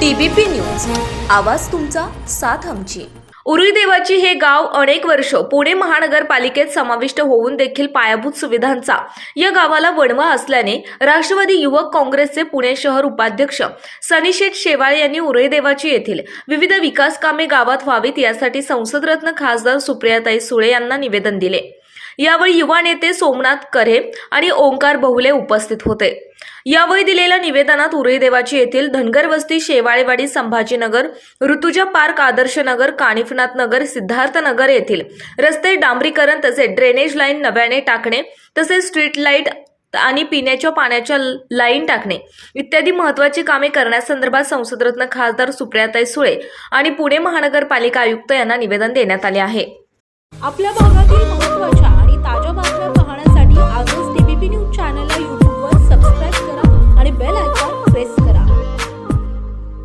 TBP news. आवाज तुमचा साथ आमची. उरुई देवाची हे गाव अनेक वर्ष पुणे महानगरपालिकेत समाविष्ट होऊन देखील पायाभूत सुविधांचा या गावाला वणवा असल्याने राष्ट्रवादी युवक काँग्रेसचे पुणे शहर उपाध्यक्ष सनीशेठ शेवाळे यांनी उरुई देवाची येथील विविध विकास कामे गावात व्हावीत यासाठी संसदरत्न खासदार सुप्रियाताई सुळे यांना निवेदन दिले. यावेळी युवा नेते सोमनाथ करे आणि ओंकार बहुले उपस्थित होते. यावेळी दिलेल्या निवेदनात उरई देवाची येथील धनगर वस्ती शेवाळेवाडी संभाजीनगर ऋतुजा पार्क आदर्शनगर कानिफनाथ नगर सिद्धार्थनगर येथील रस्ते डांबरीकरण तसेच ड्रेनेज लाईन नव्याने टाकणे तसेच स्ट्रीट लाइट आणि पिण्याच्या पाण्याच्या लाईन टाकणे इत्यादी महत्वाची कामे करण्यासंदर्भात संसदरत्न खासदार सुप्रियाताई सुळे आणि पुणे महानगरपालिका आयुक्त यांना निवेदन देण्यात आले आहे. आपल्या भागातील महत्त्वाच्या continue channel our